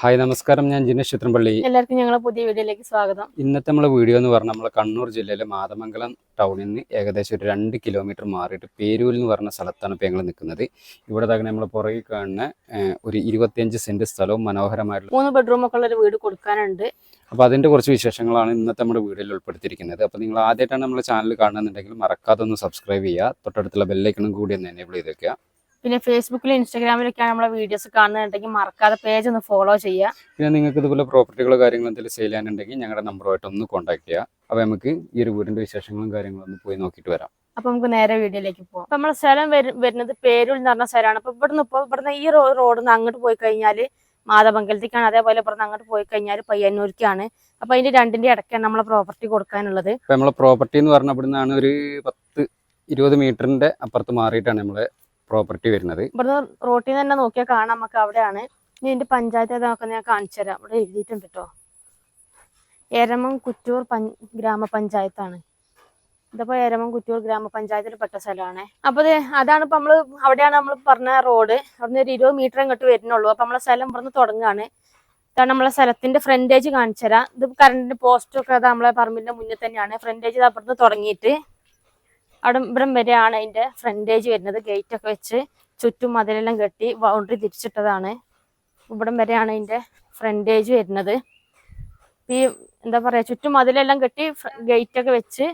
Hi നമസ്കാരം. ഞാൻ ജിനേഷ് ചിത്രംപള്ളി എല്ലാവർക്കും ഞങ്ങളെ പുതിയ വീഡിയോയിലേക്ക് സ്വാഗതം. ഇന്നത്തെ നമ്മളെ വീഡിയോ എന്ന് പറഞ്ഞാൽ നമ്മളെ കണ്ണൂർ ജില്ലയിലെ മാതമംഗലം ടൗണിൽ നിന്ന് ഏകദേശം ഒരു രണ്ട് കിലോമീറ്റർ മാറിയിട്ട് പേരൂരിൽ എന്ന് പറഞ്ഞ സ്ഥലത്താണ് ഇപ്പോൾ ഞങ്ങൾ നിൽക്കുന്നത് ഇവിടെ തന്നെ നമ്മൾ പുറകിൽ കാണുന്ന ഒരു ഇരുപത്തിയഞ്ച് സെന്റ് സ്ഥലവും മനോഹരമായിട്ടുള്ള മൂന്ന് ബെഡ്റൂം ഒക്കെ ഉള്ള ഒരു വീട് കൊടുക്കാനുണ്ട്. അപ്പോൾ അതിന്റെ കുറച്ച് വിശേഷങ്ങളാണ് ഇന്നത്തെ നമ്മുടെ വീഡിയോയിൽ ഉൾപ്പെടുത്തിയിരിക്കുന്നത്. അപ്പോൾ നിങ്ങൾ ആദ്യമായിട്ടാണ് നമ്മുടെ ചാനൽ കാണുന്നുണ്ടെങ്കിൽ മറക്കാതെ ഒന്ന് സബ്സ്ക്രൈബ് ചെയ്യുക. തൊട്ടടുത്തുള്ള ബെല്ലൈക്കണും കൂടി ഒന്ന് എനേബിൾ ചെയ്ത് വെക്കുക. പിന്നെ ഫേസ്ബുക്കിലും ഇൻസ്റ്റാഗ്രാമിലൊക്കെയാണ് നമ്മളെ വീഡിയോസ് കാണുന്നുണ്ടെങ്കിൽ മറക്കാതെ പേജ് ഒന്ന് ഫോളോ ചെയ്യുക. പിന്നെ നിങ്ങൾക്ക് ഇതുപോലെ പ്രോപ്പർട്ടികളോ കാര്യങ്ങളോ എന്തെങ്കിലും സെയിൽ ചെയ്യാനുണ്ടെങ്കിൽ ഞങ്ങളുടെ നമ്പറുമായിട്ട് ഒന്ന് കോൺടാക്ട് ചെയ്യുക. അപ്പോൾ നമുക്ക് ഈ ഒരു വീടിന്റെ വിശേഷങ്ങളും കാര്യങ്ങളും ഒന്ന് പോയി നോക്കിയിട്ട് വരാം. അപ്പൊ നമുക്ക് നേരെ വീഡിയോയിലേക്ക് പോവാം. അപ്പൊ നമ്മളെ സ്ഥലം വരുന്നത് പേരൂർ എന്ന് പറഞ്ഞ സ്ഥലമാണ്. അപ്പൊ ഇവിടുന്ന് ഇപ്പൊ ഇവിടുന്ന് ഈ റോഡിൽ നിന്ന് അങ്ങോട്ട് പോയി കഴിഞ്ഞാൽ മാതമംഗലത്തേക്കാണ്. അതേപോലെ ഇവിടുന്ന് അങ്ങോട്ട് പോയി കഴിഞ്ഞാൽ പയ്യന്നൂർക്കാണ്. അപ്പൊ അതിന്റെ രണ്ടിന്റെ ഇടയ്ക്കാണ് നമ്മളെ പ്രോപ്പർട്ടി കൊടുക്കാനുള്ളത്. നമ്മളെ പ്രോപ്പർട്ടി എന്ന് പറഞ്ഞ ഇവിടുന്നാണ് ഒരു പത്ത് ഇരുപത് മീറ്ററിന്റെ അപ്പുറത്ത് മാറിയിട്ടാണ് നമ്മളെ പ്രോപ്പർട്ടി വരുന്നത്. ഇവിടുന്ന് റോട്ടിൽ തന്നെ നോക്കിയാൽ കാണാം നമുക്ക് അവിടെയാണ്. ഇനി ഇതിന്റെ പഞ്ചായത്ത് ഏതാന്നൊക്കെ ഞാൻ കാണിച്ചു തരാം. ഇവിടെ എഴുതിയിട്ടുണ്ട് കേട്ടോ. എരമം കുറ്റൂർ പഞ്ച ഗ്രാമപഞ്ചായത്താണ്. ഇതിപ്പോ എരമം കുറ്റൂർ ഗ്രാമപഞ്ചായത്തിൽ പെട്ട സ്ഥലമാണ്. അപ്പൊ അതാണ് ഇപ്പൊ നമ്മൾ അവിടെയാണ് നമ്മൾ പറഞ്ഞ റോഡ്. അവിടുന്ന് ഒരു ഇരുപത് മീറ്റർ ഇങ്ങോട്ട് വരുന്നുള്ളൂ. അപ്പൊ നമ്മളെ സ്ഥലം ഇവിടുന്ന് തുടങ്ങുകയാണ് ഇതാണ് നമ്മളെ സ്ഥലത്തിന്റെ ഫ്രണ്ടേജ് കാണിച്ചു തരാം. ഇത് കറണ്ടിന്റെ പോസ്റ്റൊക്കെ അത് നമ്മളെ പറമ്പിന്റെ മുന്നിൽ തന്നെയാണ്. ഫ്രണ്ടേജ് അപ്പുറത്ത് തുടങ്ങിയിട്ട്. അവിടെ വരെയാണ് അതിന്റെ ഫ്രണ്ടേജ് വരുന്നത്. ഗേറ്റ് ഒക്കെ വെച്ച് ചുറ്റും മതിലെല്ലാം കെട്ടി ബൗണ്ടറി തിരിച്ചിട്ടതാണ്. ഇവിടം വരെയാണ് അതിന്റെ ഫ്രണ്ടേജ് വരുന്നത്. ഈ എന്താ പറയാ ചുറ്റും മതിലെല്ലാം കെട്ടി ഗേറ്റ് ഒക്കെ വെച്ച്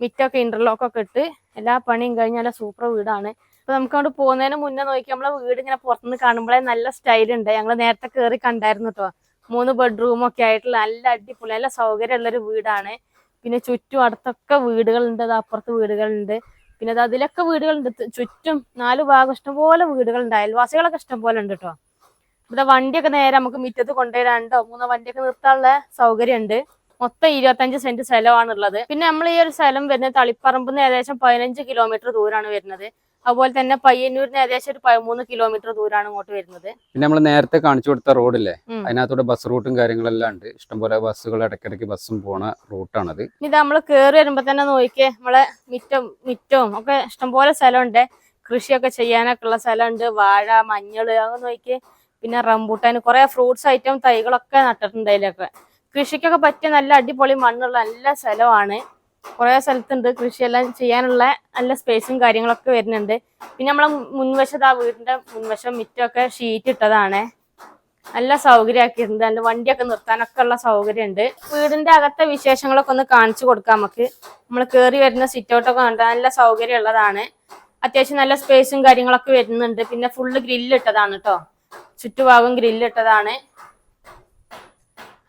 മിറ്റൊക്കെ ഇന്റർലോക്ക് ഒക്കെ ഇട്ട് എല്ലാ പണിയും കഴിഞ്ഞ നല്ല സൂപ്പർ വീടാണ്. അപ്പൊ നമുക്ക് അങ്ങോട്ട് പോകുന്നതിന് മുന്നേ നോക്കി നമ്മളെ വീട് ഇങ്ങനെ പുറത്തുനിന്ന് കാണുമ്പോഴേ നല്ല സ്റ്റൈൽ ഉണ്ട്. ഞങ്ങൾ നേരത്തെ കയറി കണ്ടായിരുന്നു കേട്ടോ മൂന്ന് ബെഡ്റൂമൊക്കെ ആയിട്ടുള്ള നല്ല അടിപൊളി നല്ല സൗകര്യമുള്ളൊരു വീടാണ്. പിന്നെ ചുറ്റും അടുത്തൊക്കെ വീടുകളുണ്ട് അത് അപ്പുറത്ത് വീടുകളുണ്ട്. പിന്നെ അത് അതിലൊക്കെ വീടുകളുണ്ട്. ചുറ്റും നാല് ഭാഗം ഇഷ്ടംപോലെ വീടുകളുണ്ട്. അയൽവാസികളൊക്കെ ഇഷ്ടംപോലെ ഉണ്ട് കേട്ടോ ഇവിടെ വണ്ടിയൊക്കെ നേരെ നമുക്ക് മുറ്റത്ത് കൊണ്ടുവരാണ്ടോ രണ്ടോ മൂന്നോ വണ്ടിയൊക്കെ നിർത്താനുള്ള സൗകര്യം ഉണ്ട് മൊത്തം ഇരുപത്തഞ്ച് സെന്റ് സ്ഥലമാണുള്ളത്. പിന്നെ നമ്മൾ ഈ ഒരു സ്ഥലം വരുന്നത് തളിപ്പറമ്പിൽ നിന്ന് ഏകദേശം പതിനഞ്ച് കിലോമീറ്റർ ദൂരമാണ് വരുന്നത്. അതുപോലെ തന്നെ പയ്യന്നൂരിന് ഏകദേശം ഒരു പതിമൂന്ന് കിലോമീറ്റർ ദൂരമാണ് ഇങ്ങോട്ട് വരുന്നത്. പിന്നെ നമ്മൾ നേരത്തെ കാണിച്ചു കൊടുത്ത റോഡില്ലേ. അതിനകത്തൂടെ ബസ് റൂട്ടും കാര്യങ്ങളെല്ലാം ഉണ്ട്. ഇഷ്ടംപോലെ ബസ്സുകൾ ഇടയ്ക്കിടയ്ക്ക് ബസ്സും പോണ റൂട്ടാണത് ഇത് നമ്മൾ കേറി വരുമ്പോ തന്നെ നോക്കിയേ നമ്മളെ മിറ്റം മിറ്റവും ഒക്കെ ഇഷ്ടംപോലെ സ്ഥലമുണ്ട്. കൃഷിയൊക്കെ ചെയ്യാനൊക്കെ ഉള്ള സ്ഥലമുണ്ട്. വാഴ മഞ്ഞൾ അങ്ങനെ നോക്കിയേ. പിന്നെ റംബൂട്ടാൻ കുറെ ഫ്രൂട്ട്സ് ഐറ്റം തൈകളൊക്കെ നട്ടിട്ടുണ്ട് അതിലൊക്കെ. കൃഷിക്കൊക്കെ പറ്റിയ നല്ല അടിപൊളി മണ്ണുള്ള നല്ല സ്ഥലമാണ്. കുറെ സ്ഥലത്തുണ്ട് കൃഷിയെല്ലാം ചെയ്യാനുള്ള നല്ല സ്പേസും കാര്യങ്ങളൊക്കെ വരുന്നുണ്ട്. പിന്നെ നമ്മളെ മുൻവശത്ത് ആ വീടിന്റെ മുൻവശം മിറ്റമൊക്കെ ഷീറ്റ് ഇട്ടതാണ്. നല്ല സൗകര്യമാക്കിയിട്ടുണ്ട്. നല്ല വണ്ടിയൊക്കെ നിർത്താനൊക്കെ ഉള്ള സൗകര്യമുണ്ട്. വീടിന്റെ അകത്തെ വിശേഷങ്ങളൊക്കെ ഒന്ന് കാണിച്ചു കൊടുക്കാം നമുക്ക്. നമ്മൾ കയറി വരുന്ന സിറ്റ് ഔട്ടൊക്കെ കണ്ടാൽ നല്ല സൗകര്യമുള്ളതാണ്. അത്യാവശ്യം നല്ല സ്പേസും കാര്യങ്ങളൊക്കെ വരുന്നുണ്ട്. പിന്നെ ഫുള്ള് ഗ്രില്ല് ഇട്ടതാണ് കേട്ടോ ചുറ്റുഭാഗം ഗ്രില്ല് ഇട്ടതാണ്.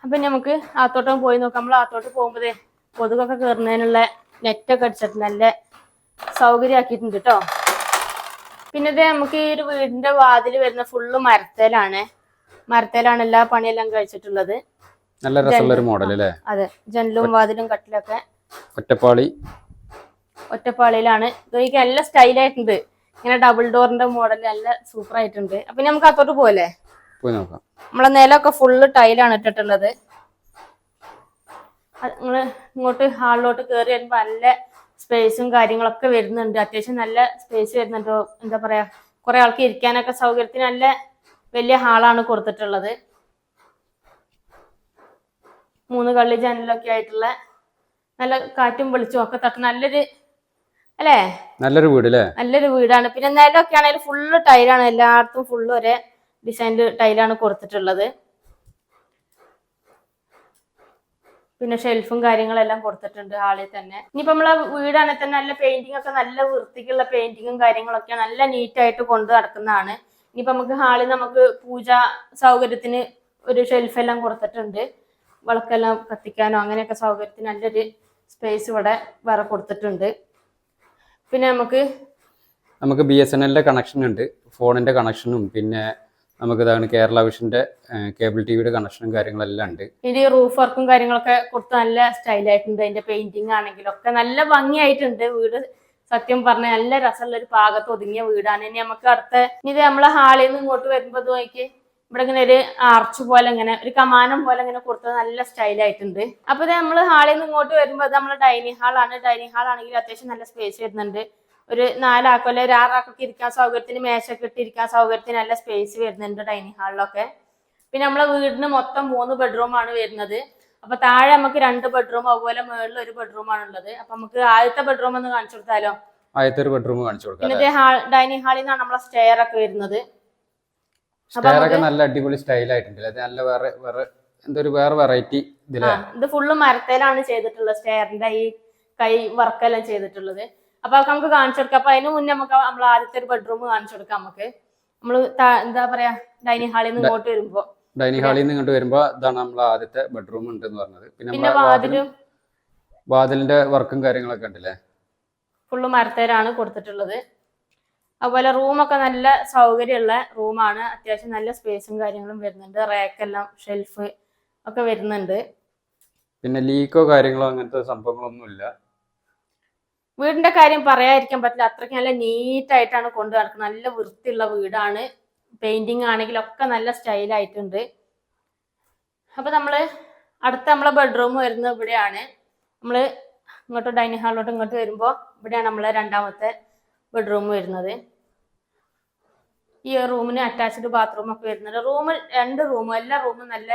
അപ്പൊ നമുക്ക് ആത്തോട്ടം പോയി നോക്കാം. നമ്മൾ ആത്തോട്ട് പോകുമ്പോഴേ കൊതുകൊക്കെ കയറുന്നതിനുള്ള നെറ്റൊക്കെ അടിച്ചിട്ട് നല്ല സൗകര്യമാക്കിയിട്ടുണ്ട് കേട്ടോ പിന്നെ ഇത് നമുക്ക് ഈ ഒരു വീടിന്റെ വാതിൽ വരുന്ന ഫുള്ള് മരത്തേലാണ്. മരത്തേലാണ് എല്ലാ പണിയെല്ലാം കഴിച്ചിട്ടുള്ളത്. നല്ല രസമുള്ള ഒരു മോഡൽ അല്ലേ അതെ. ജനലും വാതിലും കട്ടിലൊക്കെ ഒറ്റപ്പാളി. ഒറ്റപ്പാളിയിലാണ്. ഇതൊക്കെ നല്ല സ്റ്റൈലായിട്ടുണ്ട് ഇങ്ങനെ ഡബിൾ ഡോറിന്റെ മോഡൽ നല്ല സൂപ്പർ ആയിട്ടുണ്ട്. അപ്പൊ നമുക്ക് അത്തോട്ട് പോലെ പോയി നോക്കാം. നമ്മളെ നിലമൊക്കെ ഫുള്ള് ടൈലാണ് ഇട്ടിട്ടുള്ളത്. നിങ്ങൾ ഇങ്ങോട്ട് ഹാളിലോട്ട് കയറി വരുമ്പോ നല്ല സ്പേസും കാര്യങ്ങളൊക്കെ വരുന്നുണ്ട്. അത്യാവശ്യം നല്ല സ്പേസ് വരുന്നുണ്ട്. എന്താ പറയാ കുറെ ആൾക്ക് ഇരിക്കാനൊക്കെ സൗകര്യത്തിന് നല്ല വലിയ ഹാളാണ് കൊടുത്തിട്ടുള്ളത്. മൂന്ന് കള്ളി ജനലൊക്കെ ആയിട്ടുള്ള നല്ല കാറ്റും വെളിച്ചും ഒക്കെ തട്ട് നല്ലൊരു അല്ലേ? നല്ലൊരു വീട് അല്ലേ നല്ലൊരു വീടാണ്. പിന്നെ നിലമൊക്കെ ആണെങ്കിൽ ഫുള്ള് ടൈലാണ് എല്ലായിടത്തും ഫുള്ള് ഒരേ ഡിസൈനിൽ ടൈലാണ് കൊടുത്തിട്ടുള്ളത്. പിന്നെ ഷെൽഫും കാര്യങ്ങളെല്ലാം കൊടുത്തിട്ടുണ്ട് ഹാളിൽ തന്നെ. ഇനിയിപ്പോ നമ്മളെ വീടാണെങ്കിൽ തന്നെ നല്ല പെയിന്റിംഗ് ഒക്കെ നല്ല വൃത്തിക്കുള്ള പെയിന്റിങ്ങും കാര്യങ്ങളൊക്കെ നല്ല നീറ്റ് ആയിട്ട് കൊണ്ടു നടക്കുന്നതാണ്. ഇനിയിപ്പോ നമുക്ക് ഹാളിൽ നമുക്ക് പൂജ സൗകര്യത്തിന് ഒരു ഷെൽഫെല്ലാം കൊടുത്തിട്ടുണ്ട്. വിളക്കെല്ലാം കത്തിക്കാനോ അങ്ങനെയൊക്കെ സൗകര്യത്തിന് നല്ലൊരു സ്പേസ് ഇവിടെ വേറെ കൊടുത്തിട്ടുണ്ട്. പിന്നെ നമുക്ക് നമുക്ക് ബി എസ് എൻ എല്ലിന്റെ കണക്ഷൻ ഉണ്ട്. ഫോണിന്റെ കണക്ഷനും പിന്നെ നമുക്ക് ഇതാണ് കേരള വിഷന്റെ കേബിൾ ടിവിയുടെ കണക്ഷനും കാര്യങ്ങളെല്ലാം ഉണ്ട്. ഇതിന്റെ റൂഫ് വർക്കും കാര്യങ്ങളൊക്കെ കൊടുത്ത് നല്ല സ്റ്റൈലായിട്ടുണ്ട് അതിന്റെ പെയിന്റിങ് ആണെങ്കിലും ഒക്കെ നല്ല ഭംഗിയായിട്ടുണ്ട്. വീട് സത്യം പറഞ്ഞ നല്ല രസമുള്ള ഒരു പാകത്ത് ഒതുങ്ങിയ വീടാണ്. ഇനി നമുക്ക് അടുത്ത ഇനി ഇത് നമ്മളെ ഹാളിൽ നിന്ന് ഇങ്ങോട്ട് വരുമ്പോൾ നോക്കി ഇവിടെ ഇങ്ങനെ ഒരു ആർച്ച് പോലെ ഇങ്ങനെ ഒരു കമാനം പോലെ ഇങ്ങനെ കൊടുത്തത് നല്ല സ്റ്റൈലായിട്ടുണ്ട് അപ്പൊ ഇത് നമ്മൾ ഹാളിൽ നിന്ന് ഇങ്ങോട്ട് വരുമ്പോൾ ഇത് നമ്മളെ ഡൈനിങ് ഹാളാണ് ഡൈനിങ് ഹാൾ ആണെങ്കിൽ അത്യാവശ്യം നല്ല സ്പേസ് വരുന്നുണ്ട്. ഒരു നാലാക്കോ അല്ലെ ആറാക്കൊക്കെ ഇരിക്കാൻ സൗകര്യത്തിന് മേശൊക്കെ ഇട്ടിരിക്കാൻ സൗകര്യത്തിന് നല്ല സ്പേസ് വരുന്നുണ്ട് ഡൈനിങ് ഹാളിലൊക്കെ പിന്നെ നമ്മളെ വീടിന് മൊത്തം മൂന്ന് ബെഡ്റൂം ആണ് വരുന്നത്. അപ്പൊ താഴെ നമുക്ക് രണ്ട് ബെഡ്റൂം അതുപോലെ മുകളിൽ ഒരു ബെഡ്റൂം ആണ് ഉള്ളത്. അപ്പൊ നമുക്ക് ആദ്യത്തെ ബെഡ്റൂം ഒന്ന് കാണിച്ചു കൊടുത്താലോ? ആദ്യത്തെ ഒരു ബെഡ്റൂം കാണിച്ചു കൊടുക്കാം ഡൈനിങ് ഹാളിൽ നിന്നാണ് നമ്മളെ സ്റ്റെയർ ഒക്കെ വരുന്നത്. ഒക്കെ നല്ല അടിപൊളി സ്റ്റൈൽ ആയിട്ടുണ്ട് നല്ല വേറെ വേറെ എന്തൊരു വേറെ വെറൈറ്റി ഇത് ഫുള്ള് മരത്തേലാണ് ചെയ്തിട്ടുള്ളത് സ്റ്റെയറിന്റെ ഈ കൈ വർക്കെല്ലാം ചെയ്തിട്ടുള്ളത്. അപ്പൊ അതൊക്കെ നമുക്ക് കാണിച്ചു കൊടുക്കാം. അപ്പൊ അതിന് മുന്നേ നമുക്ക് നമ്മൾ ആദ്യത്തെ ഒരു ബെഡ്റൂം കാണിച്ചു കൊടുക്കാം നമുക്ക്. നമ്മൾ എന്താ പറയാ ഡൈനിങ് ഹാളിൽ നിന്ന് ഇങ്ങോട്ട് വരുമ്പോ. ഡൈനിങ് ഹാളിൽ നിന്ന് ഇങ്ങോട്ട് വരുമ്പോ ഇതാണ് നമ്മൾ ആദ്യത്തെ ബെഡ്റൂം ഉണ്ട് എന്ന് പറഞ്ഞത്. പിന്നെ വാതിലും വാതിലും വാതിലിന്റെ വർക്കും കാര്യങ്ങളൊക്കെ ഉണ്ടല്ലേ? ഫുള്ള് മരത്തേരാണ് കൊടുത്തിട്ടുള്ളത്. അതുപോലെ റൂമൊക്കെ നല്ല സൗകര്യമുള്ള റൂമാണ് അത്യാവശ്യം നല്ല സ്പേസും കാര്യങ്ങളും വരുന്നുണ്ട്. റാക്കെല്ലാം ഷെൽഫ് ഒക്കെ വരുന്നുണ്ട്. പിന്നെ ലീക്കോ കാര്യങ്ങളോ അങ്ങനത്തെ സംഭവങ്ങളൊന്നും ഇല്ല വീടിന്റെ കാര്യം പറയാതിരിക്കാൻ പറ്റില്ല. അത്രയ്ക്ക് നല്ല നീറ്റായിട്ടാണ് കൊണ്ടു നടക്കുന്നത്. നല്ല വൃത്തിയുള്ള വീടാണ്. പെയിന്റിങ് ആണെങ്കിലും ഒക്കെ നല്ല സ്റ്റൈലായിട്ടുണ്ട് അപ്പൊ നമ്മൾ അടുത്ത നമ്മളെ ബെഡ്റൂം വരുന്നത് ഇവിടെയാണ്. നമ്മൾ ഇങ്ങോട്ട് ഡൈനിങ് ഹാളിലോട്ട് ഇങ്ങോട്ട് വരുമ്പോൾ ഇവിടെയാണ് നമ്മളെ രണ്ടാമത്തെ ബെഡ്റൂം വരുന്നത്. ഈ റൂമിന് അറ്റാച്ച്ഡ് ബാത്റൂം ഒക്കെ വരുന്നുണ്ട്. റൂം രണ്ട് റൂമും എല്ലാ റൂമും നല്ല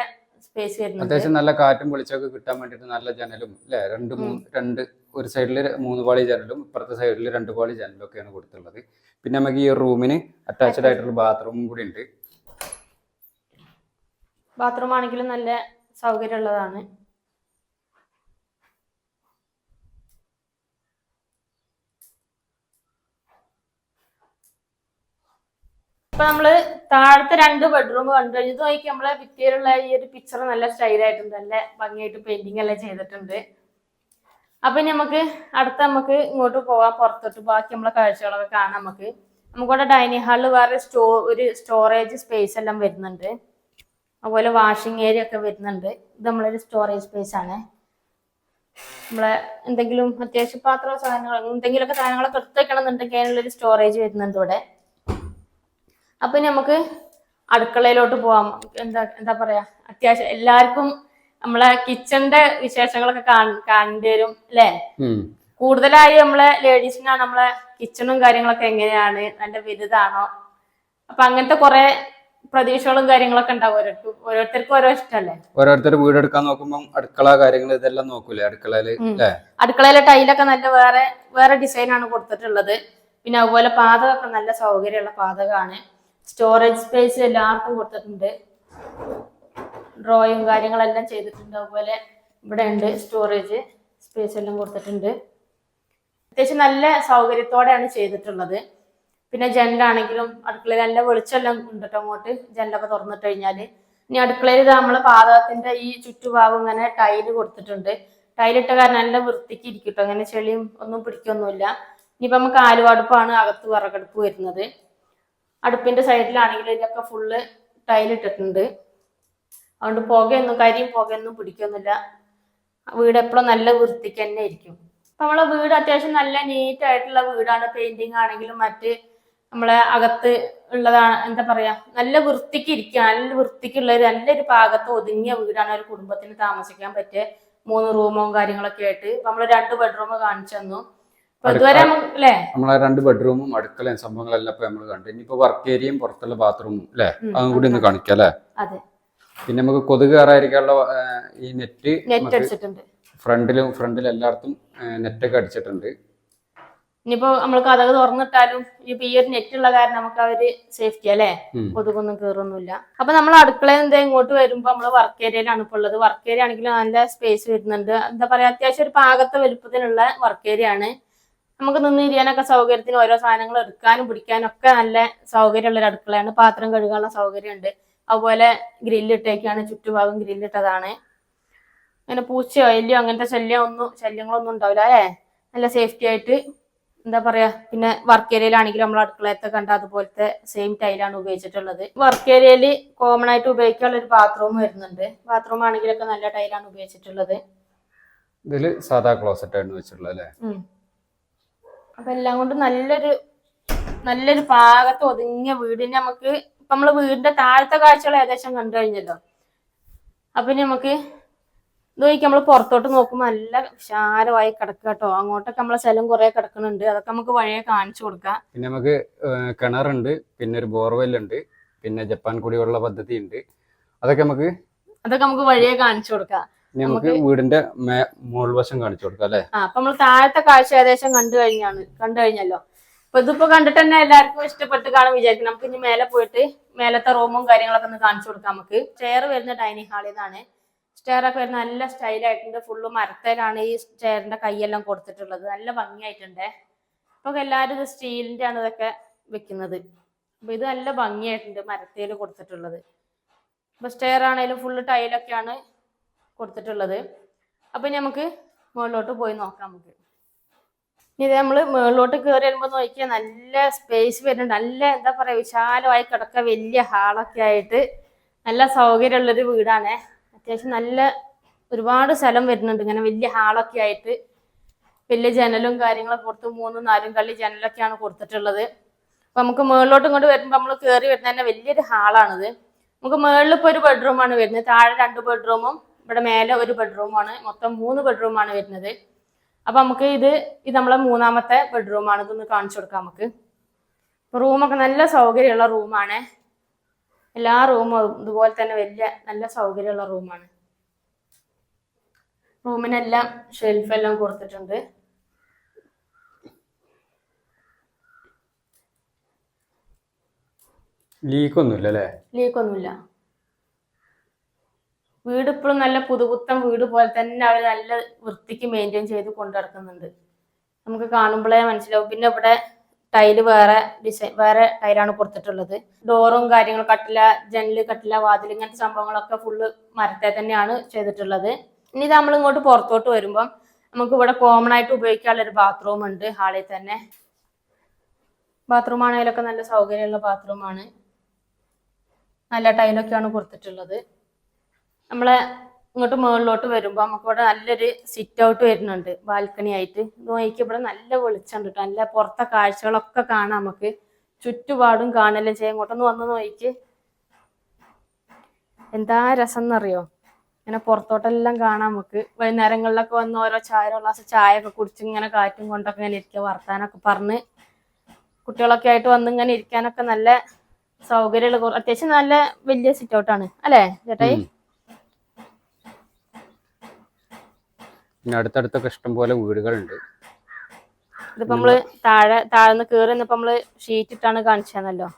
സ്പേസ് വരുന്നുണ്ട്. അത്യാവശ്യം നല്ല കാറ്റും വെളിച്ചമൊക്കെ കിട്ടാൻ വേണ്ടിയിട്ട് നല്ല ജനലും അല്ലേ രണ്ട് മൂന്ന് രണ്ട് ഒരു സൈഡിൽ മൂന്ന് പാളി ജനലും ഇപ്പുറത്തെ സൈഡിൽ രണ്ട് പാളി ജനലും ഒക്കെയാണ് കൊടുത്തുള്ളത് പിന്നെ നമുക്ക് ഈ റൂമിന് അറ്റാച്ച്ഡ് ആയിട്ടുള്ള ബാത്റൂമും കൂടി ഉണ്ട്. ബാത്റൂം ആണെങ്കിലും നല്ല സൗകര്യമുള്ളതാണ്. ഇപ്പൊ നമ്മൾ താഴത്തെ രണ്ട് ബെഡ്റൂം കണ്ടു. കഴിഞ്ഞത് നോക്കി നമ്മളെ ഭിത്തിയിലുള്ള ഈ ഒരു പിക്ചർ നല്ല സ്റ്റൈലായിട്ടുണ്ട് നല്ല ഭംഗിയായിട്ട് പെയിന്റിംഗ് എല്ലാം ചെയ്തിട്ടുണ്ട്. അപ്പൊ നമുക്ക് അടുത്ത നമുക്ക് ഇങ്ങോട്ട് പോവാം പുറത്തോട്ട്. ബാക്കി നമ്മളെ കാഴ്ചകളൊക്കെ കാണാം നമുക്ക്. നമുക്കിവിടെ ഡൈനിങ് ഹാളിൽ വേറെ സ്റ്റോ ഒരു സ്റ്റോറേജ് സ്പേസ് എല്ലാം വരുന്നുണ്ട്. അതുപോലെ വാഷിംഗ് ഏരിയ ഒക്കെ വരുന്നുണ്ട്. ഇത് നമ്മളൊരു സ്റ്റോറേജ് സ്പേസ് ആണ്. നമ്മളെ എന്തെങ്കിലും അത്യാവശ്യ പാത്ര സാധനങ്ങൾ എന്തെങ്കിലുമൊക്കെ സാധനങ്ങളൊക്കെ എടുത്ത് വെക്കണം എന്നുണ്ടെങ്കിൽ അതിനുള്ളൊരു സ്റ്റോറേജ് വരുന്നുണ്ട് ഇവിടെ. അപ്പൊ നമുക്ക് അടുക്കളയിലോട്ട് പോവാം. എന്താ എന്താ പറയാ? അത്യാവശ്യം എല്ലാവർക്കും നമ്മളെ കിച്ചണിന്റെ വിശേഷങ്ങളൊക്കെ കാണ- കാണേണ്ടി വരും അല്ലെ? കൂടുതലായി നമ്മളെ ലേഡീസിനാണ് നമ്മളെ കിച്ചണും കാര്യങ്ങളൊക്കെ എങ്ങനെയാണ്? നല്ല വലുതാണോ? അപ്പൊ അങ്ങനത്തെ കുറെ പ്രതീക്ഷകളും കാര്യങ്ങളൊക്കെ ഉണ്ടാവും ഓരോരുത്തർക്കും ഓരോ ഇഷ്ടല്ലേ? ഓരോരുത്തർ വീടെടുക്കാൻ നോക്കുമ്പോൾ അടുക്കള കാര്യങ്ങൾ ഇതെല്ലാം നോക്കൂലേ അടുക്കളയിൽ അടുക്കളയിലെ ടൈലൊക്കെ നല്ല വേറെ വേറെ ഡിസൈനാണ് കൊടുത്തിട്ടുള്ളത്. പിന്നെ അതുപോലെ പാതകമൊക്കെ നല്ല സൗകര്യമുള്ള പാതകമാണ് സ്റ്റോറേജ് സ്പേസ് എല്ലാവർക്കും കൊടുത്തിട്ടുണ്ട്. ഡ്രോയും കാര്യങ്ങളെല്ലാം ചെയ്തിട്ടുണ്ട്. അതുപോലെ ഇവിടെ ഉണ്ട് സ്റ്റോറേജ് സ്പേസ് എല്ലാം കൊടുത്തിട്ടുണ്ട്. അത്യാവശ്യം നല്ല സൗകര്യത്തോടെയാണ് ചെയ്തിട്ടുള്ളത്. പിന്നെ ജനലാണെങ്കിലും അടുക്കളയിൽ നല്ല വെളിച്ചെല്ലാം ഉണ്ട് കേട്ടോ അങ്ങോട്ട്. ജനലൊക്കെ തുറന്നിട്ട് കഴിഞ്ഞാൽ ഇനി അടുക്കളയിൽ ഇത് നമ്മൾ പാതകത്തിന്റെ ഈ ചുറ്റുഭാഗം ഇങ്ങനെ ടൈൽ കൊടുത്തിട്ടുണ്ട്. ടൈലിട്ട കാരണം നല്ല വൃത്തിക്ക് ഇരിക്കും കേട്ടോ അങ്ങനെ ചെളിയും ഒന്നും പിടിക്കൊന്നുമില്ല. ഇനിയിപ്പോൾ നമുക്ക് ആലുവടുപ്പാണ് അകത്ത് വിറകടുപ്പ് വരുന്നത്. അടുപ്പിന്റെ സൈഡിലാണെങ്കിൽ ഇതൊക്കെ ഫുള്ള് ടൈലിട്ടിട്ടുണ്ട് അതുകൊണ്ട് പുകയൊന്നും കരിയും പുകയൊന്നും പിടിക്കൊന്നുമില്ല. വീട് എപ്പോഴും നല്ല വൃത്തിക്ക് തന്നെ ഇരിക്കും. അപ്പൊ നമ്മളെ വീട് അത്യാവശ്യം നല്ല നീറ്റ് ആയിട്ടുള്ള വീടാണ്. പെയിന്റിങ് ആണെങ്കിലും മറ്റ് നമ്മളെ അകത്ത് ഉള്ളതാണ് എന്താ പറയാ നല്ല വൃത്തിക്ക് ഇരിക്കുക. നല്ല വൃത്തിക്കുള്ള ഒരു നല്ലൊരു പാകത്ത് ഒതുങ്ങിയ വീടാണ് ഒരു കുടുംബത്തിന് താമസിക്കാൻ പറ്റിയ മൂന്ന് റൂമും കാര്യങ്ങളൊക്കെ ആയിട്ട്. നമ്മൾ നമ്മൾ രണ്ട് ബെഡ്റൂം കാണിച്ചു തന്നു. നമ്മളെ രണ്ട് ബെഡ്റൂമും അടുക്കളയും സംഭവങ്ങളെല്ലാം ഇപ്പൊ നമ്മൾ കണ്ടു. ഇനിയിപ്പോ വർക്ക് ഏരിയയും പുറത്തുള്ള ബാത്റൂമും അല്ലേ അതും കൂടി ഒന്ന് കാണിക്കാം അല്ലേ പിന്നെ നമുക്ക് കൊതുക് കയറായിരിക്കാനുള്ള ഈ നെറ്റ് നെറ്റ് അടിച്ചിട്ടുണ്ട്. ഫ്രണ്ടിലും ഫ്രണ്ടിലും എല്ലായിടത്തും നെറ്റൊക്കെ അടിച്ചിട്ടുണ്ട്. ഇനിയിപ്പോ നമ്മൾ കഥക തുറന്നിട്ടാലും ഇനിയിപ്പോ ഈ ഒരു നെറ്റ് ഉള്ള കാരണം നമുക്ക് അവർ സേഫ്റ്റി അല്ലേ. കൊതുകൊന്നും കയറൊന്നുമില്ല. അപ്പൊ നമ്മൾ അടുക്കളയിൽ നിന്ന് ഇങ്ങോട്ട് വരുമ്പോ നമ്മൾ വർക്ക് ഏരിയയിലാണ് ഇപ്പൊ ഉള്ളത്. വർക്ക് ഏരിയ ആണെങ്കിൽ നല്ല സ്പേസ് വരുന്നുണ്ട്. എന്താ പറയാ അത്യാവശ്യം ഒരു പാകത്തെ വലുപ്പത്തിനുള്ള വർക്ക് ഏരിയ ആണ്. നമുക്ക് നിന്ന് ഇരിക്കാനൊക്കെ സൗകര്യത്തിന് ഓരോ സാധനങ്ങൾ എടുക്കാനും പിടിക്കാനും ഒക്കെ നല്ല സൗകര്യമുള്ള ഒരു അടുക്കളയാണ്. പാത്രം കഴുകാനുള്ള സൗകര്യമുണ്ട്. അതുപോലെ ഗ്രില്ലിട്ടേക്കാണ് ചുറ്റുഭാഗം ഗ്രില്ലിട്ടതാണ്. അങ്ങനെ പൂച്ചയോ എലിയോ അങ്ങനത്തെ ശല്യം ഒന്നും ശല്യങ്ങളൊന്നും ഉണ്ടാവില്ല അല്ലേ? നല്ല സേഫ്റ്റി ആയിട്ട് എന്താ പറയാ പിന്നെ വർക്ക് ഏരിയയിലാണെങ്കിലും നമ്മൾ അടുക്കളയത്തെ കണ്ട അതുപോലത്തെ സെയിം ടൈലാണ് ഉപയോഗിച്ചിട്ടുള്ളത്. വർക്ക് ഏരിയയിൽ കോമൺ ആയിട്ട് ഉപയോഗിക്കാനുള്ള ഒരു ബാത്റൂം വരുന്നുണ്ട്. ബാത്റൂം ആണെങ്കിലൊക്കെ നല്ല ടൈലാണ് ഉപയോഗിച്ചിട്ടുള്ളത്. ഇതിൽ സാധാ ക്ലോസറ്റ് ആണ് വെച്ചിട്ടുള്ളത് അല്ലേ. അപ്പൊ എല്ലാം കൊണ്ടും നല്ലൊരു നല്ലൊരു പാകത്ത് ഒതുങ്ങിയ വീടിന് നമുക്ക് നമ്മൾ വീടിന്റെ താഴത്തെ കാഴ്ചകൾ ഏകദേശം കണ്ടു കഴിഞ്ഞല്ലോ. അപ്പൊ നമുക്ക് ഇത് നോക്കി നമ്മൾ പുറത്തോട്ട് നോക്കുമ്പോൾ നല്ല വിശാലമായി കിടക്കുക കേട്ടോ അങ്ങോട്ടൊക്കെ നമ്മളെ സ്ഥലം കുറെ കിടക്കുന്നുണ്ട്. അതൊക്കെ നമുക്ക് വഴിയെ കാണിച്ചു കൊടുക്കാം. പിന്നെ നമുക്ക് കിണറുണ്ട് പിന്നെ ഒരു ബോർവെൽ ഉണ്ട് പിന്നെ ജപ്പാൻ കുടിവെള്ള പദ്ധതി ഉണ്ട് അതൊക്കെ നമുക്ക് അതൊക്കെ നമുക്ക് വഴിയെ കാണിച്ചു കൊടുക്കാം. നമുക്ക് വീടിന്റെ മുകൾവശം കാണിച്ചു കൊടുക്കാം അല്ലെ? ആ അപ്പൊ നമ്മൾ താഴത്തെ കാഴ്ച ഏകദേശം കണ്ടു കഴിഞ്ഞാണ് കണ്ടു കഴിഞ്ഞല്ലോ. അപ്പൊ ഇതിപ്പോ കണ്ടിട്ട് തന്നെ എല്ലാവർക്കും ഇഷ്ടപ്പെട്ട് കാണാൻ വിചാരിക്കും നമുക്ക് ഇനി മേലെ പോയിട്ട് മേലത്തെ റൂമും കാര്യങ്ങളൊക്കെ ഒന്ന് കാണിച്ചു കൊടുക്കാം നമുക്ക്. ചെയർ വരുന്ന ഡൈനിങ് ഹാളിൽ നിന്നാണ്. സ്റ്റെയർ ഒക്കെ വരുന്ന നല്ല സ്റ്റൈലായിട്ടുണ്ട് ഫുള്ള് മരത്തേലാണ് ഈ ചെയറിന്റെ കൈയെല്ലാം കൊടുത്തിട്ടുള്ളത്. നല്ല ഭംഗിയായിട്ടുണ്ട്. ഇപ്പൊ എല്ലാവരും ഇത് സ്റ്റീലിന്റെ ആണ് ഇതൊക്കെ വെക്കുന്നത്. അപ്പൊ ഇത് നല്ല ഭംഗിയായിട്ടുണ്ട് മരത്തേൽ കൊടുത്തിട്ടുള്ളത്. അപ്പൊ സ്റ്റെയർ ആണെങ്കിലും ഫുള്ള് ടൈലൊക്കെയാണ് കൊടുത്തിട്ടുള്ളത്. അപ്പൊ നമുക്ക് മുകളിലോട്ട് പോയി നോക്കാം നമുക്ക്. ഇത് നമ്മൾ മുകളിലോട്ട് കയറി വരുമ്പോൾ നോക്കിയാൽ നല്ല സ്പേസ് വരുന്നുണ്ട്. നല്ല എന്താ പറയുക വിശാലമായി കിടക്ക വലിയ ഹാളൊക്കെ ആയിട്ട് നല്ല സൗകര്യമുള്ളൊരു വീടാണ്. അത്യാവശ്യം നല്ല ഒരുപാട് സ്ഥലം വരുന്നുണ്ട്. ഇങ്ങനെ വലിയ ഹാളൊക്കെ ആയിട്ട് വലിയ ജനലും കാര്യങ്ങളൊക്കെ കൊടുത്ത് മൂന്നും നാലും കള്ളി ജനലൊക്കെയാണ് കൊടുത്തിട്ടുള്ളത്. അപ്പൊ നമുക്ക് മുകളിലോട്ട് ഇങ്ങോട്ട് വരുമ്പോൾ നമ്മൾ കയറി വരുന്ന തന്നെ വലിയൊരു ഹാളാണിത് നമുക്ക് മുകളിൽ ഇപ്പോൾ ഒരു ബെഡ്റൂമാണ് വരുന്നത്. താഴെ രണ്ട് ബെഡ്റൂമും ഇവിടെ മേലെ ഒരു ബെഡ്റൂമാണ് മൊത്തം മൂന്ന് ബെഡ്റൂമാണ് വരുന്നത്. അപ്പൊ നമുക്ക് ഇത് ഇത് നമ്മളെ മൂന്നാമത്തെ ബെഡ്റൂം ആണ്. ഇതൊന്ന് കാണിച്ചു കൊടുക്കാം നമുക്ക്. റൂമൊക്കെ നല്ല സൗകര്യമുള്ള റൂമാണ് എല്ലാ റൂമും ഇതുപോലെ തന്നെ വലിയ നല്ല സൗകര്യമുള്ള റൂമാണ് റൂമിനെല്ലാം ഷെൽഫെല്ലാം കൊടുത്തിട്ടുണ്ട്. ലീക്ക് ഒന്നുമില്ല അല്ലേ? ലീക്കൊന്നുമില്ല വീട് ഇപ്പോഴും നല്ല പുതുപുത്തൻ വീട് പോലെ തന്നെ അവർ നല്ല വൃത്തിക്ക് മെയിന്റെയിൻ ചെയ്ത് കൊണ്ടു നടക്കുന്നുണ്ട്. നമുക്ക് കാണുമ്പോഴേ മനസ്സിലാവും. പിന്നെ ഇവിടെ ടൈൽ വേറെ ഡിസൈൻ വേറെ ടൈലാണ് കൊടുത്തിട്ടുള്ളത്. ഡോറും കാര്യങ്ങളും കട്ടില ജനൽ കട്ടില വാതിൽ ഇങ്ങനത്തെ സംഭവങ്ങളൊക്കെ ഫുള്ള് മരത്തെ തന്നെയാണ് ചെയ്തിട്ടുള്ളത്. ഇനി ഇത് നമ്മൾ ഇങ്ങോട്ട് പുറത്തോട്ട് വരുമ്പം നമുക്ക് ഇവിടെ കോമൺ ആയിട്ട് ഉപയോഗിക്കാനുള്ള ഒരു ബാത്റൂം ഉണ്ട് ഹാളിൽ തന്നെ. ബാത്റൂം ആണെങ്കിലൊക്കെ നല്ല സൗകര്യമുള്ള ബാത്റൂമാണ് നല്ല ടൈലൊക്കെയാണ് കൊടുത്തിട്ടുള്ളത്. നമ്മളെ ഇങ്ങോട്ട് മുകളിലോട്ട് വരുമ്പോൾ നമുക്ക് ഇവിടെ നല്ലൊരു സിറ്റ് ഔട്ട് വരുന്നുണ്ട് ബാൽക്കണി ആയിട്ട്. നോക്കി ഇവിടെ നല്ല വെളിച്ചമുണ്ട് കേട്ടോ നല്ല പുറത്തെ കാഴ്ചകളൊക്കെ കാണാം നമുക്ക്. ചുറ്റുപാടും കാണലും ചെയ്യാം. ഇങ്ങോട്ടൊന്ന് വന്ന് നോക്കി എന്താ രസം എന്നറിയോ ഇങ്ങനെ പുറത്തോട്ടെല്ലാം കാണാം നമുക്ക്. വൈകുന്നേരങ്ങളിലൊക്കെ വന്ന് ഓരോ ചായ ഗ്ലാസ് ചായ ഒക്കെ കുടിച്ച് ഇങ്ങനെ കാറ്റും കൊണ്ടൊക്കെ ഇങ്ങനെ ഇരിക്കുക വർത്താനൊക്കെ പറഞ്ഞ് കുട്ടികളൊക്കെ ആയിട്ട് വന്ന് ഇങ്ങനെ ഇരിക്കാനൊക്കെ നല്ല സൗകര്യമുള്ള അത്യാവശ്യം നല്ല വലിയ സിറ്റ് ഔട്ടാണ് അല്ലേ ചേട്ടായി? പിന്നെ അടുത്തടുത്തൊക്കെ ഇഷ്ടംപോലെ വീടുകളുണ്ട്. ഇതിപ്പോ നമ്മൾ താഴെ താഴ്ന്ന് കേറി നിന്നപ്പോ നമ്മൾ ഷീറ്റ് ഇട്ടാണ് കാണിച്ചതെന്നല്ലോ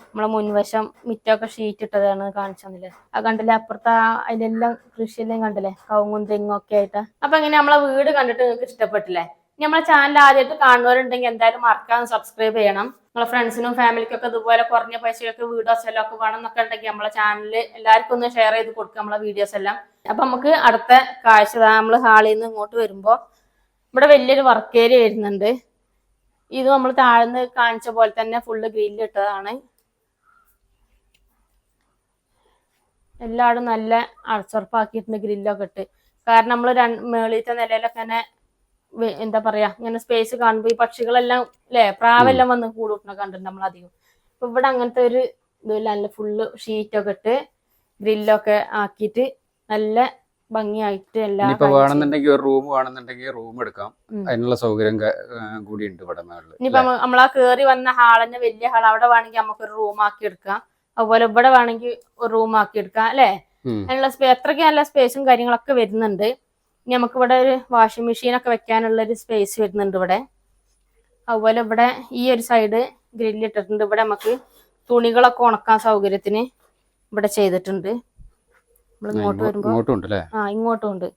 നമ്മളെ മുൻവശം മിറ്റമൊക്കെ ഷീറ്റ് ഇട്ടതാണ് കാണിച്ചു തന്നില്ലേ ആ കണ്ടില്ലേ? അപ്പുറത്ത് അതിലെല്ലാം കൃഷിയെല്ലാം കണ്ടില്ലേ? കവുങ്ങും തെങ്ങും ഒക്കെ ആയിട്ട്. അപ്പൊ ഇങ്ങനെ നമ്മളെ വീട് കണ്ടിട്ട് നിങ്ങൾക്ക് ഇഷ്ടപ്പെട്ടില്ലേ? നമ്മളെ ചാനൽ ആദ്യമായിട്ട് കാണുന്നവരുണ്ടെങ്കിൽ എന്തായാലും മറക്കാതെ സബ്സ്ക്രൈബ് ചെയ്യണം. നമ്മളെ ഫ്രണ്ട്സിനും ഫാമിലിക്കൊക്കെ ഇതുപോലെ കുറഞ്ഞ പൈസയൊക്കെ വീഡിയോസ് എല്ലാം ഒക്കെ വേണം എന്നൊക്കെ ഉണ്ടെങ്കിൽ നമ്മളെ ചാനലിൽ എല്ലാവർക്കും ഒന്ന് ഷെയർ ചെയ്ത് കൊടുക്കുക നമ്മളെ വീഡിയോസ് എല്ലാം. അപ്പൊ നമുക്ക് അടുത്ത കാഴ്ച നമ്മൾ ഹാളിൽ നിന്ന് ഇങ്ങോട്ട് വരുമ്പോ ഇവിടെ വലിയൊരു വർക്ക് ഏരിയ വരുന്നുണ്ട്. ഇത് നമ്മൾ താഴ്ന്ന് കാണിച്ച പോലെ തന്നെ ഫുള്ള് ഗ്രില്ല് ഇട്ടതാണ്. എല്ലായിടും നല്ല അടച്ചുറപ്പാക്കിയിട്ടുണ്ട് ഗ്രില്ലൊക്കെ ഇട്ട്. കാരണം നമ്മൾ രണ്ട് മേളിലത്തെ നിലയിലൊക്കെ തന്നെ എന്താ പറയാ ഇങ്ങനെ സ്പേസ് കാണുമ്പോൾ ഈ പക്ഷികളെല്ലാം അല്ലേ പ്രാവെല്ലാം വന്ന് കൂടുകൂട്ടണ കണ്ടിട്ടുണ്ട് നമ്മൾ അധികം അപ്പൊ ഇവിടെ അങ്ങനത്തെ ഒരു ഇതുമില്ല നല്ല ഫുള്ള് ഷീറ്റൊക്കെ ഇട്ട് ഗ്രില്ലൊക്കെ ആക്കിയിട്ട് നല്ല ഭംഗിയായിട്ട് എല്ലാം വേണമെന്നുണ്ടെങ്കിൽ ഒരു റൂം വേണമെന്നുണ്ടെങ്കിൽ റൂം എടുക്കാം. അതിനുള്ള സൗകര്യം കൂടി ഉണ്ട് ഇവിടെ ഇനിയിപ്പോ നമ്മ- നമ്മളാ കേറി വന്ന ഹാളന്നെ വലിയ ഹാൾ. അവിടെ വേണമെങ്കിൽ നമുക്ക് ഒരു റൂം ആക്കി എടുക്കാം. അതുപോലെ ഇവിടെ വേണമെങ്കിൽ ഒരു റൂം ആക്കി എടുക്കാം അല്ലെ. അതിനുള്ള അത്രയ്ക്ക് നല്ല സ്പേസും കാര്യങ്ങളൊക്കെ വരുന്നുണ്ട്. നമുക്ക് ഇവിടെ ഒരു വാഷിംഗ് മെഷീൻ ഒക്കെ വെക്കാനുള്ള ഒരു സ്പേസ് വരുന്നുണ്ട് ഇവിടെ. അതുപോലെ ഇവിടെ ഈ ഒരു സൈഡ് ഗ്രില്ല് ഇട്ടിട്ടുണ്ട്. ഇവിടെ നമുക്ക് തുണികളൊക്കെ ഉണക്കാൻ സൗകര്യത്തിന് ഇവിടെ ചെയ്തിട്ടുണ്ട്. നമ്മൾ ഇങ്ങോട്ട് വരുമ്പോൾ ആ ഇങ്ങോട്ടും ഉണ്ട്.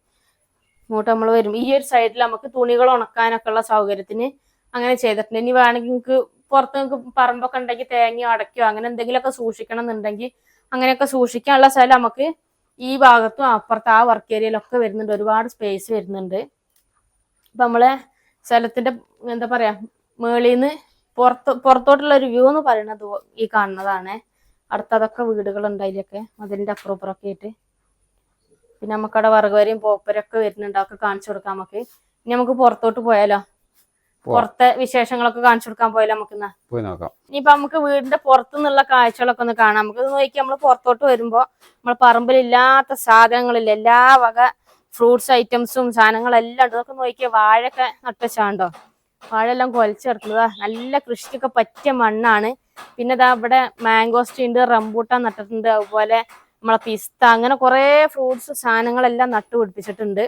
ഇങ്ങോട്ട് നമ്മൾ വരും. ഈ ഒരു സൈഡിൽ നമുക്ക് തുണികൾ ഉണക്കാനൊക്കെ ഉള്ള സൗകര്യത്തിന് അങ്ങനെ ചെയ്തിട്ടുണ്ട്. ഇനി വേണമെങ്കിൽ നിങ്ങൾക്ക് പുറത്ത് നിങ്ങൾക്ക് പറമ്പൊക്കെ ഉണ്ടെങ്കിൽ തേങ്ങയോ അടയ്ക്കോ അങ്ങനെ എന്തെങ്കിലുമൊക്കെ സൂക്ഷിക്കണം എന്നുണ്ടെങ്കിൽ അങ്ങനെയൊക്കെ സൂക്ഷിക്കാനുള്ള സ്ഥലം നമുക്ക് ഈ ഭാഗത്തും അപ്പുറത്ത് ആ വർക്ക് ഏരിയയിലൊക്കെ വരുന്നുണ്ട്. ഒരുപാട് സ്പേസ് വരുന്നുണ്ട്. അപ്പൊ നമ്മളെ സ്ഥലത്തിന്റെ എന്താ പറയാ മേളിൽ നിന്ന് പുറത്ത് പുറത്തോട്ടുള്ള ഒരു വ്യൂ എന്ന് പറയുന്നത് ഈ കാണുന്നതാണ്. അടുത്തതൊക്കെ വീടുകളുണ്ട് അതിലൊക്കെ അതിന്റെ അപ്പുറം ഇപ്പുറമൊക്കെ ആയിട്ട്. പിന്നെ നമുക്കവിടെ വറകുവരെയും പോപ്പരൊക്കെ വരുന്നുണ്ട്. അതൊക്കെ കാണിച്ചു കൊടുക്കാം നമുക്ക്. ഇനി നമുക്ക് പുറത്തോട്ട് പോയാലോ? പുറത്തെ വിശേഷങ്ങളൊക്കെ കാണിച്ചു കൊടുക്കാൻ പോയാലോ നമുക്ക് പോയി നോക്കാം. ഇനിയിപ്പൊ നമുക്ക് വീടിന്റെ പുറത്തുനിന്നുള്ള കാഴ്ചകളൊക്കെ ഒന്ന് കാണാം. നമുക്ക് നോക്കി നമ്മൾ പുറത്തോട്ട് വരുമ്പോ നമ്മൾ പറമ്പിലില്ലാത്ത സാധനങ്ങളില്ല എല്ലാ വക ഫ്രൂട്ട്സ് ഐറ്റംസും സാധനങ്ങളെല്ലാം ഉണ്ട്. ഇതൊക്കെ നോക്കിയാൽ വാഴയൊക്കെ നട്ടുവെച്ചാണ്ടോ? എല്ലാം കുലച്ചെടുക്കുന്നതാ നല്ല കൃഷിക്കൊക്കെ പറ്റിയ മണ്ണാണ്. പിന്നെ ഇതാ ഇവിടെ മാംഗോസ്റ്റി ഉണ്ട് റംബൂട്ടാൻ നട്ടിട്ടുണ്ട്. അതുപോലെ നമ്മളെ പിസ്ത അങ്ങനെ കുറേ ഫ്രൂട്ട്സ് സാധനങ്ങളെല്ലാം നട്ടു പിടിപ്പിച്ചിട്ടുണ്ട്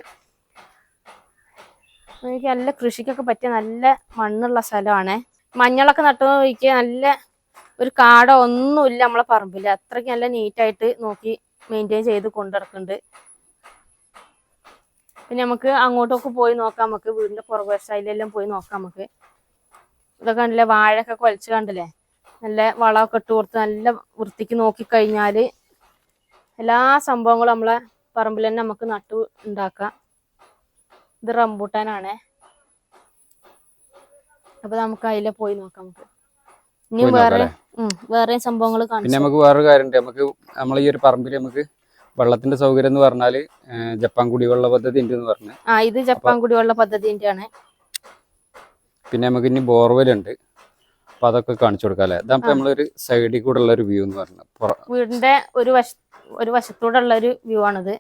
എനിക്ക് നല്ല കൃഷിക്കൊക്കെ പറ്റിയ നല്ല മണ്ണുള്ള സ്ഥലമാണ്. മഞ്ഞളൊക്കെ നട്ടു നോക്കിയാൽ നല്ല ഒരു കാടോ ഒന്നുമില്ല നമ്മളെ പറമ്പിൽ അത്രയ്ക്ക് നല്ല നീറ്റായിട്ട് നോക്കി മെയിന്റെയിൻ ചെയ്ത് കൊണ്ടിടക്കുന്നുണ്ട് പിന്നെ നമുക്ക് അങ്ങോട്ടൊക്കെ പോയി നോക്കാം. നമുക്ക് വീടിന്റെ പുറകുവശയിലെല്ലാം പോയി നോക്കാം നമുക്ക്. ഇതൊക്കെ കണ്ടില്ലേ വാഴയൊക്കെ കുലച്ച് കണ്ടില്ലേ? നല്ല വളമൊക്കെ ഇട്ട് കൊടുത്ത് നല്ല വൃത്തിക്ക് നോക്കിക്കഴിഞ്ഞാൽ എല്ലാ സംഭവങ്ങളും നമ്മളെ പറമ്പിൽ തന്നെ നമുക്ക് നട്ടു ഉണ്ടാക്കാം. ഇത് റംബൂട്ടാനാണേ. അപ്പൊ നമുക്ക് അതിലെ പോയി നോക്കാം നമുക്ക്. ഇനി വേറെ? വേറെ സംഭവങ്ങൾ പിന്നെ നമുക്ക് വേറൊരു കാര്യമുണ്ട്. നമുക്ക് നമ്മൾ ഈ ഒരു പറമ്പിൽ നമുക്ക് വെള്ളത്തിന്റെ സൗകര്യം എന്ന് പറഞ്ഞാൽ ജപ്പാൻ കുടിവെള്ള പദ്ധതി ഉണ്ട് എന്ന് പറഞ്ഞു. ആ ഇത് ജപ്പാൻ കുടിവെള്ള പദ്ധതിന്റെ ആണ് പിന്നെ നമുക്ക് ഇനി ബോർവെൽ ഉണ്ട് അപ്പൊ അതൊക്കെ കാണിച്ചു കൊടുക്കാം അല്ലേ? നമ്മൾ നമ്മളൊരു സൈഡിൽ കൂടെ ഉള്ള ഒരു വ്യൂ എന്ന് പറഞ്ഞു. പുറ- വീടിന്റെ ഒരു വശ ഒരു വശത്തൂടെ ഉള്ള ഒരു വ്യൂ ആണിത്.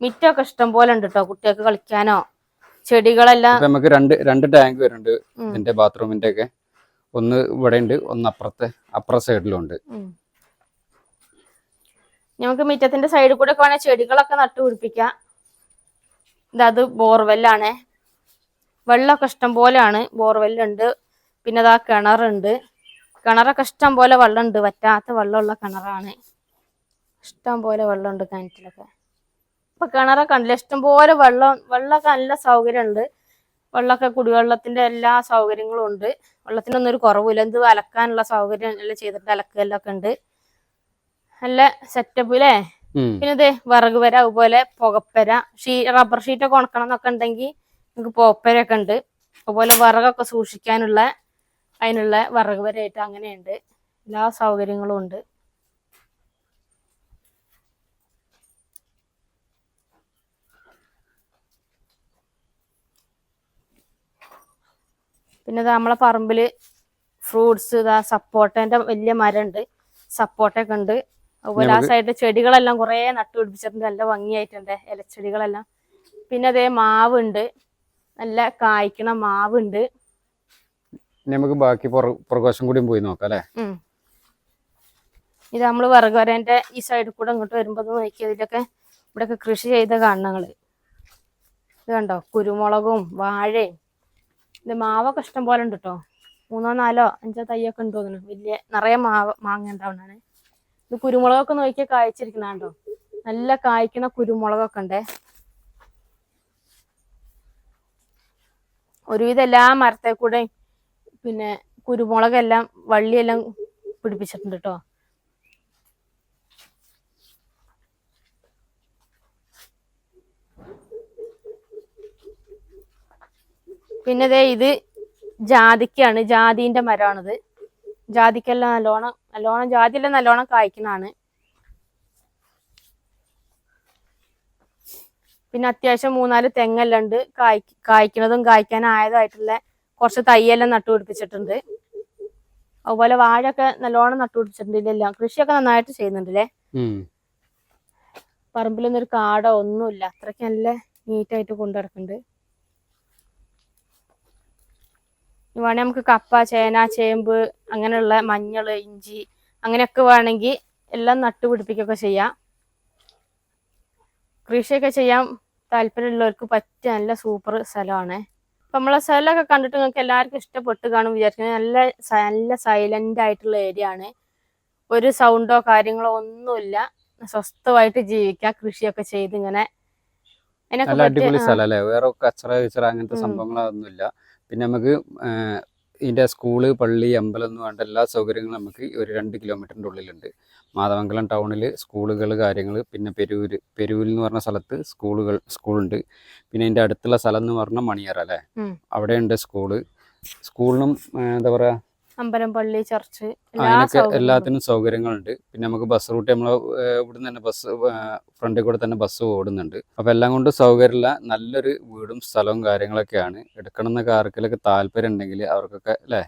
മിറ്റൊക്കെ ഇഷ്ടം പോലെ ഉണ്ട് കേട്ടോ കുട്ടികൾക്ക് കളിക്കാനോ? ചെടികളെല്ലാം നമുക്ക് രണ്ട് രണ്ട് ടാങ്ക് വരുന്നുണ്ട് എന്റെ ഇതിന്റെ ബാത്റൂമിന്റെ ഒക്കെ. ഒന്ന് ഇവിടെ ഉണ്ട് ഒന്ന് അപ്പുറത്തെ അപ്പുറ സൈഡിലും ഉണ്ട്. നമുക്ക് മിറ്റത്തിന്റെ സൈഡിൽ കൂടെ ഒക്കെ വേണേൽ ചെടികളൊക്കെ നട്ടു പിടിപ്പിക്കാം. ഇത് അത് ബോർവെല്ലാണ് വെള്ളമൊക്കെ ഇഷ്ടം പോലെയാണ് ബോർവെല്ലുണ്ട് പിന്നെ അതാ കിണറുണ്ട് കിണറൊക്കെ ഇഷ്ടം പോലെ വെള്ളമുണ്ട് വറ്റാത്ത വെള്ളമുള്ള കിണറാണ്. ഇഷ്ടം പോലെ വെള്ളമുണ്ട് കിണറ്റിലൊക്കെ. ഇപ്പൊ കിണറൊക്കെ ഉണ്ടല്ലോ ഇഷ്ടംപോലെ വെള്ളം വെള്ളമൊക്കെ നല്ല സൗകര്യമുണ്ട്. വെള്ളമൊക്കെ കുടിവെള്ളത്തിന്റെ എല്ലാ സൗകര്യങ്ങളും ഉണ്ട്. വെള്ളത്തിനൊന്നും ഒരു കുറവില്ല. എന്ത് അലക്കാനുള്ള സൗകര്യം എല്ലാം ചെയ്തിട്ട് ഒക്കെ ഉണ്ട്. നല്ല സെറ്റപ്പ് അല്ലേ പിന്നെ ഇത് വിറക് വര അതുപോലെ പുകപ്പര. ഷീ റബ്ബർ ഷീറ്റൊക്കെ ഉണക്കണം എന്നൊക്കെ ഉണ്ടെങ്കിൽ നമുക്ക് പുകപ്പരയൊക്കെ ഉണ്ട്. അതുപോലെ വിറകൊക്കെ സൂക്ഷിക്കാനുള്ള അതിനുള്ള വിറക് വരയായിട്ട് അങ്ങനെയുണ്ട്. എല്ലാ സൗകര്യങ്ങളും ഉണ്ട്. പിന്നെ ഇത് നമ്മളെ പറമ്പിൽ ഫ്രൂട്ട്സ് ഇതാ സപ്പോട്ടന്റെ വലിയ മരമുണ്ട് സപ്പോട്ടയൊക്കെ ഉണ്ട്. അതുപോലെ ആ സൈഡിൽ ചെടികളെല്ലാം കുറേ നട്ടുപിടിപ്പിച്ചിട്ടുണ്ട് നല്ല ഭംഗിയായിട്ടുണ്ട് ഇലച്ചെടികളെല്ലാം. പിന്നെ അതേ മാവുണ്ട്. നല്ല കായ്ക്കണ മാവുണ്ട്. ഉണ്ട് നമുക്ക് ബാക്കി പ്രകാശം കൂടി പോയി നോക്കാം അല്ലേ? ഇത് നമ്മൾ വിറക് വരേന്റെ ഈ സൈഡിൽ കൂടെ ഇങ്ങോട്ട് വരുമ്പോ നോക്കി ഇതിലൊക്കെ ഇവിടെയൊക്കെ കൃഷി ചെയ്ത കാണണങ്ങൾ. ഇത് കണ്ടോ? കുരുമുളകും വാഴയും. ഇത് മാവൊക്കെ ഇഷ്ടം പോലെ ഉണ്ട് കേട്ടോ മൂന്നോ നാലോ അഞ്ചോ തൈയൊക്കെ ഉണ്ട് തോന്നുന്നു. വലിയ നിറയെ മാവ് മാങ്ങ ഉണ്ടാവുന്നതാണ്. ഇത് കുരുമുളകൊക്കെ നോക്കിയാൽ കായ്ച്ചിരിക്കുന്നതാണ്ടോ നല്ല കായ്ക്കണ കുരുമുളകൊക്കെ ഉണ്ടേ. ഒരുവിധം എല്ലാ മരത്തെ കൂടെ പിന്നെ കുരുമുളകെല്ലാം വള്ളിയെല്ലാം പിടിപ്പിച്ചിട്ടുണ്ട് കേട്ടോ പിന്നെ ദേ ഇത് ജാതിക്കാണ് ജാതിന്റെ മരമാണിത് ജാതിക്കെല്ലാം നല്ലോണം നല്ലോണം ജാതിയെല്ലാം നല്ലോണം കായ്ക്കുന്നതാണ്. പിന്നെ അത്യാവശ്യം മൂന്നാൽ തെങ്ങെല്ലാം ഉണ്ട്. കായ് കായ്ക്കുന്നതും കായ്ക്കാനായതുമായിട്ടുള്ള കുറച്ച് തൈയെല്ലാം നട്ടുപിടിപ്പിച്ചിട്ടുണ്ട് അതുപോലെ വാഴയൊക്കെ നല്ലോണം നട്ടുപിടിപ്പിച്ചിട്ടുണ്ട് ഇതെല്ലാം കൃഷിയൊക്കെ നന്നായിട്ട് ചെയ്യുന്നുണ്ടല്ലേ. പറമ്പിലൊന്നും ഒരു കാടോ ഒന്നുമില്ല. അത്രയ്ക്ക് നല്ല നീറ്റായിട്ട് കൊണ്ടു നടക്കുന്നുണ്ട് വേണേ നമുക്ക് കപ്പ ചേന ചേമ്പ് അങ്ങനെയുള്ള മഞ്ഞൾ ഇഞ്ചി അങ്ങനെയൊക്കെ വേണമെങ്കിൽ എല്ലാം നട്ടുപിടിപ്പിക്കുകയൊക്കെ ചെയ്യാം. കൃഷിയൊക്കെ ചെയ്യാൻ താല്പര്യമുള്ളവർക്ക് പറ്റിയ നല്ല സൂപ്പർ സ്ഥലമാണ്. അപ്പം നമ്മളെ സ്ഥലമൊക്കെ കണ്ടിട്ട് നിങ്ങൾക്ക് എല്ലാവർക്കും ഇഷ്ടപ്പെട്ട് കാണും വിചാരിക്കുന്നത് നല്ല നല്ല സൈലന്റ് ആയിട്ടുള്ള ഏരിയ ആണ്. ഒരു സൗണ്ടോ കാര്യങ്ങളോ ഒന്നുമില്ല. സ്വസ്ഥമായിട്ട് ജീവിക്കാം കൃഷിയൊക്കെ ചെയ്ത് ഇങ്ങനെ. അതിനൊക്കെ അടിപൊളി സ്ഥലം അല്ലേ? വേറെ കച്ചറ കച്ചറ അങ്ങനത്തെ സംഭവങ്ങളൊന്നുമില്ല. പിന്നെ നമുക്ക് ഇതിന്റെ സ്കൂൾ പള്ളി അമ്പലം എന്ന് വേണ്ട എല്ലാ സൗകര്യങ്ങളും നമുക്ക് ഒരു രണ്ട് കിലോമീറ്ററിന്റെ ഉള്ളിലുണ്ട്. മാതമംഗലം ടൗണിൽ സ്കൂളുകൾ കാര്യങ്ങൾ പിന്നെ പെരൂര് പെരൂരിൽ എന്ന് പറഞ്ഞ സ്ഥലത്ത് സ്കൂളുകൾ സ്കൂളുണ്ട്. പിന്നെ ഇതിന്റെ അടുത്തുള്ള സ്ഥലം എന്ന് പറഞ്ഞാൽ മണിയറ അല്ലേ. അവിടെയുണ്ട് സ്കൂൾ. സ്കൂളിനും എന്താ പറയാ അമ്പലം പള്ളി ചർച്ച് അതിനൊക്കെ എല്ലാത്തിനും സൗകര്യങ്ങളുണ്ട്. പിന്നെ നമുക്ക് ബസ് റൂട്ട് നമ്മൾ ഇവിടുന്ന് തന്നെ ബസ് ഫ്രണ്ടിൽ കൂടെ തന്നെ ബസ് ഓടുന്നുണ്ട്. അപ്പോൾ എല്ലാം കൊണ്ടും സൗകര്യമുള്ള നല്ലൊരു വീടും സ്ഥലവും കാര്യങ്ങളൊക്കെയാണ്. എടുക്കണം എന്നൊക്കെ ആർക്കെങ്കിലൊക്കെ താല്പര്യം ഉണ്ടെങ്കിൽ അവർക്കൊക്കെ അല്ലേ.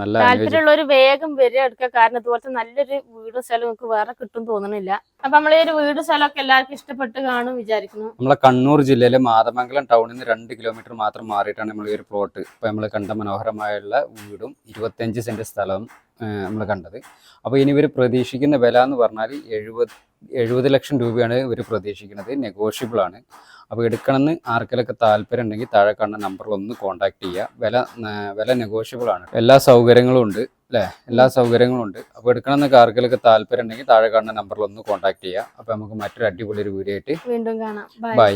നല്ല താല്പര്യമുള്ളവർ വേഗം വരിക എടുക്കുക. കാരണം ഇതുപോലത്തെ നല്ലൊരു വീടും സ്ഥലവും നമുക്ക് വേറെ കിട്ടും തോന്നണില്ല. അപ്പൊ നമ്മളെ ഒരു വീട് സ്ഥലമൊക്കെ എല്ലാവർക്കും ഇഷ്ടപ്പെട്ട് കാണും വിചാരിക്കുന്നു. നമ്മളെ കണ്ണൂർ ജില്ലയിലെ മാതമംഗലം ടൗണിൽ നിന്ന് രണ്ട് കിലോമീറ്റർ മാത്രം മാറിയിട്ടാണ് നമ്മൾ ഈ ഒരു പ്ലോട്ട് ഇപ്പൊ നമ്മൾ കണ്ട മനോഹരമായുള്ള വീടും ഇരുപത്തിയഞ്ച് സെന്റ് സ്ഥലവും നമ്മൾ കണ്ടത്. അപ്പോൾ ഇനി ഇവർ പ്രതീക്ഷിക്കുന്ന വില എന്ന് പറഞ്ഞാൽ എഴുപത് എഴുപത് ലക്ഷം രൂപയാണ് ഇവർ പ്രതീക്ഷിക്കുന്നത്. നെഗോഷ്യബിൾ ആണ്. അപ്പോൾ എടുക്കണമെന്ന് ആർക്കെങ്കിലൊക്കെ താല്പര്യം ഉണ്ടെങ്കിൽ താഴെ കാണുന്ന നമ്പറിൽ ഒന്ന് കോൺടാക്ട് ചെയ്യുക. വില വില നെഗോഷ്യബിൾ ആണ്. എല്ലാ സൗകര്യങ്ങളും ഉണ്ട് അല്ലേ? എല്ലാ സൗകര്യങ്ങളും ഉണ്ട്. അപ്പോൾ എടുക്കണമെന്നൊക്കെ ആർക്കെങ്കിലൊക്കെ താല്പര്യം ഉണ്ടെങ്കിൽ താഴെ കാണുന്ന നമ്പറിൽ ഒന്ന് കോൺടാക്ട് ചെയ്യുക. അപ്പോൾ നമുക്ക് മറ്റൊരു അടിപൊളി ഒരു വീഡിയോ ആയിട്ട് വീണ്ടും കാണാം. Bye bye